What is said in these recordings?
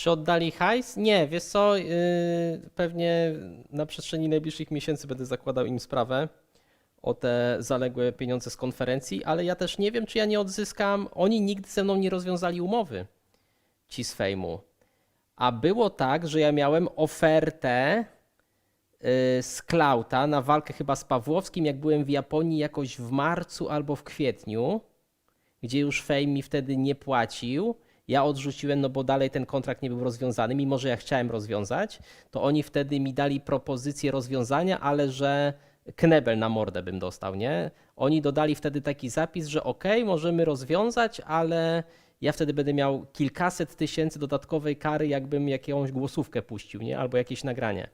Czy oddali hajs? Nie, wiesz co, yy, pewnie na przestrzeni najbliższych miesięcy będę zakładał im sprawę o te zaległe pieniądze z konferencji, ale ja też nie wiem, czy ja nie odzyskam. Oni nigdy ze mną nie rozwiązali umowy, ci z fejmu. A było tak, że ja miałem ofertę yy, z Klauta na walkę chyba z Pawłowskim, jak byłem w Japonii jakoś w marcu albo w kwietniu, gdzie już Fame mi wtedy nie płacił. Ja odrzuciłem, no bo dalej ten kontrakt nie był rozwiązany, mimo że ja chciałem rozwiązać, to oni wtedy mi dali propozycję rozwiązania, ale że knebel na mordę bym dostał, nie? Oni dodali wtedy taki zapis, że ok, możemy rozwiązać, ale ja wtedy będę miał kilkaset tysięcy dodatkowej kary, jakbym jakąś głosówkę puścił, nie? Albo jakieś nagranie.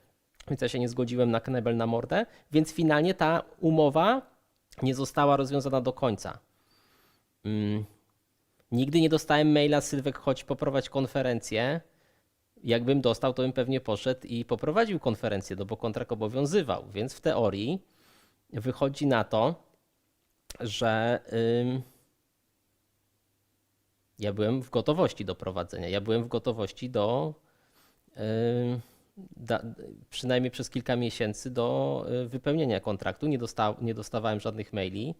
Więc ja się nie zgodziłem na knebel na mordę, więc finalnie ta umowa nie została rozwiązana do końca. Mm. Nigdy nie dostałem maila Sylwek, chodź poprowadź konferencję. Jakbym dostał, to bym pewnie poszedł i poprowadził konferencję, no bo kontrakt obowiązywał. Więc w teorii wychodzi na to, że ym, ja byłem w gotowości do prowadzenia. Ja byłem w gotowości do ym, da, przynajmniej przez kilka miesięcy do y, wypełnienia kontraktu. Nie, dosta, nie dostawałem żadnych maili,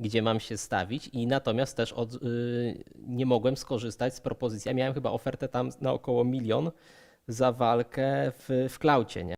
gdzie mam się stawić i natomiast też od, y, nie mogłem skorzystać z propozycji. Ja miałem chyba ofertę tam na około milion za walkę w, w klaucie, nie?